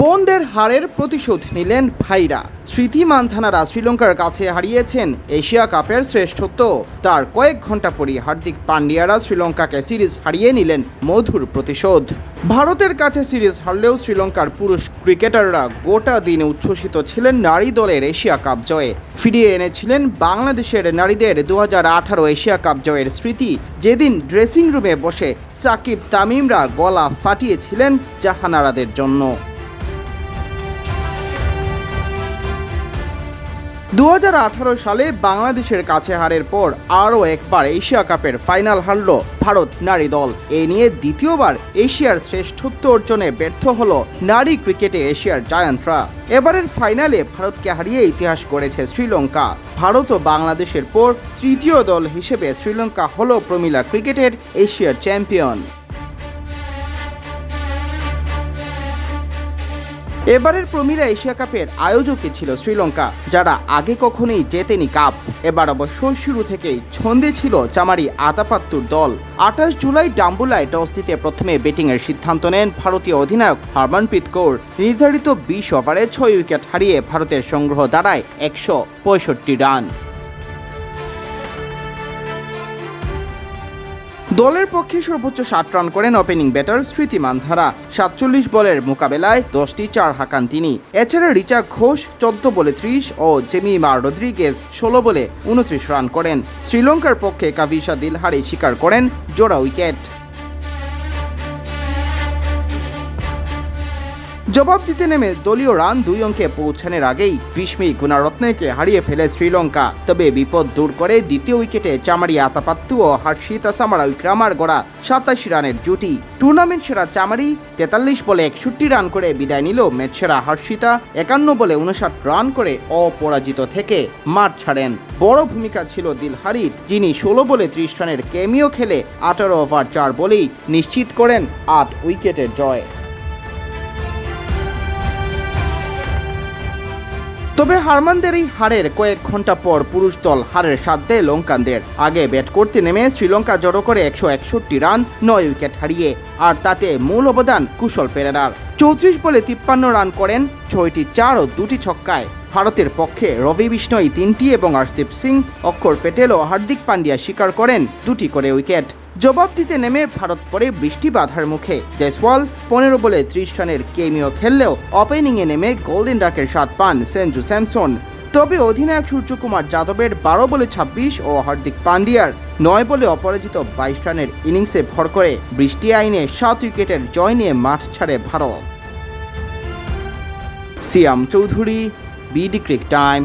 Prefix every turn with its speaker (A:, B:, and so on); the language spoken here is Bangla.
A: বোনদের হারের প্রতিশোধ নিলেন ভাইরা। স্মৃতি মান্থানারা শ্রীলঙ্কার কাছে হারিয়েছেন এশিয়া কাপের শ্রেষ্ঠত্ব। তার কয়েক ঘণ্টা পরই হার্দিক পান্ডিয়ারা শ্রীলঙ্কাকে সিরিজ হারিয়ে নিলেন মধুর প্রতিশোধ। ভারতের কাছে সিরিজ হারলেও শ্রীলঙ্কার পুরুষ ক্রিকেটাররা গোটা দিনে উচ্ছ্বসিত ছিলেন নারী দলের এশিয়া কাপ জয়ে। ফিরিয়ে এনেছিলেন বাংলাদেশের নারীদের দু এশিয়া কাপ জয়ের স্মৃতি। যেদিন ড্রেসিং রুমে বসে সাকিব তামিমরা গলা ফাটিয়েছিলেন জাহানারাদের জন্য। দু হাজার আঠারো সালে বাংলাদেশের কাছে হারের পর আরও একবার এশিয়া কাপের ফাইনাল হারল ভারত নারী দল। এ নিয়ে দ্বিতীয়বার এশিয়ার শ্রেষ্ঠত্ব অর্জনে ব্যর্থ হল নারী ক্রিকেটে এশিয়ার জায়ান্টরা এবারের ফাইনালে ভারতকে হারিয়ে ইতিহাস গড়েছে শ্রীলঙ্কা। ভারত ও বাংলাদেশের পর তৃতীয় দল হিসেবে শ্রীলঙ্কা হল প্রমিলা ক্রিকেটের এশিয়ার চ্যাম্পিয়ন। এবারের প্রমিলা এশিয়া কাপের আয়োজকে ছিল শ্রীলঙ্কা, যারা আগে কখনোই জেতেনি কাপ। এবার অবশ্য শুরু থেকেই ছন্দে ছিল চামারি আতাপাত্তুর দল। আঠাশ জুলাই ডাম্বুলায় টস জিতে প্রথমে ব্যাটিংয়ের সিদ্ধান্ত নেন ভারতীয় অধিনায়ক হরমনপ্রীত কৌর। নির্ধারিত বিশ ওভারে ছয় উইকেট হারিয়ে ভারতের সংগ্রহ দাঁড়ায় একশো পঁয়ষট্টি রান। দলের পক্ষে সর্বোচ্চ সাত রান করেন ওপেনিং ব্যাটার স্মৃতি মান্ধারা। সাতচল্লিশ বলের মোকাবেলায় দশটি চার হাঁকান তিনি। এছাড়া রিচা ঘোষ চোদ্দ বলে ত্রিশ ও জেমিমা রদ্রিগেজ ষোলো বলে উনত্রিশ রান করেন। শ্রীলঙ্কার পক্ষে কাভিসা দিলহারি শিকার করেন জোড়া উইকেট। জবাব দিতে নেমে দলীয় রান দুই অঙ্কে পৌঁছানোর আগেই ভীষ্মী গুণারত্নেকে হারিয়ে ফেলে শ্রীলঙ্কা। তবে বিপদ দূর করে দ্বিতীয় উইকেটে চামারি আতাপাত্তু ও হর্ষিতা সামারা উইক্রামার গড়া সাতাশি রানের জুটি। টুর্নামেন্ট সেরা চামারি তেতাল্লিশ বলে একষট্টি রান করে বিদায় নিল ম্যাচ সেরা হর্ষিতা, একান্ন বলে উনষাট রান করে অপরাজিত থেকে মাঠ ছাড়েন। বড় ভূমিকা ছিল দিলহারির, যিনি ষোলো বলে ত্রিশ রানের কেমিও খেলে আঠারো ওভার চার বলেই নিশ্চিত করেন আট উইকেটের জয়। তবে হারমানদের এই হারের কয়েক ঘণ্টা পর পুরুষ দল হারের স্বাদ দেয় লঙ্কানদের। আগে ব্যাট করতে নেমে শ্রীলঙ্কা জড়ো করে একশো একষট্টি রান, নয় উইকেট হারিয়ে, আর তাতে মূল অবদান কুশল পেরেরার। চৌত্রিশ বলে তিপ্পান্ন রান করেন, ছয়টি চার ও দুটি ছক্কায়। ভারতের পক্ষে রবি বিষ্ণই তিনটি এবং হর্ষদীপ সিং, অক্ষর প্যাটেল ও হার্দিক পান্ডিয়া স্বীকার করেন দুটি করে উইকেট। জবাব দিতে নেমে ভারত পরে বৃষ্টি বাধার মুখে। জয়সওয়াল পনেরো বলে ত্রিশ রানের কেমিও খেললেও ওপেনিংয়ে নেমে গোল্ডেন ডাকের স্বাদ পান সেঞ্জু স্যামসন। তবে অধিনায়ক সূর্যকুমার যাদবের বারো বলে ছাব্বিশ ও হার্দিক পান্ডিয়ার নয় বলে অপরাজিত বাইশ রানের ইনিংসে ভর করে বৃষ্টি আইনে সাত উইকেটের জয় নিয়ে মাঠ ছাড়ে Bharat. Siam Chowdhury, BD cric time.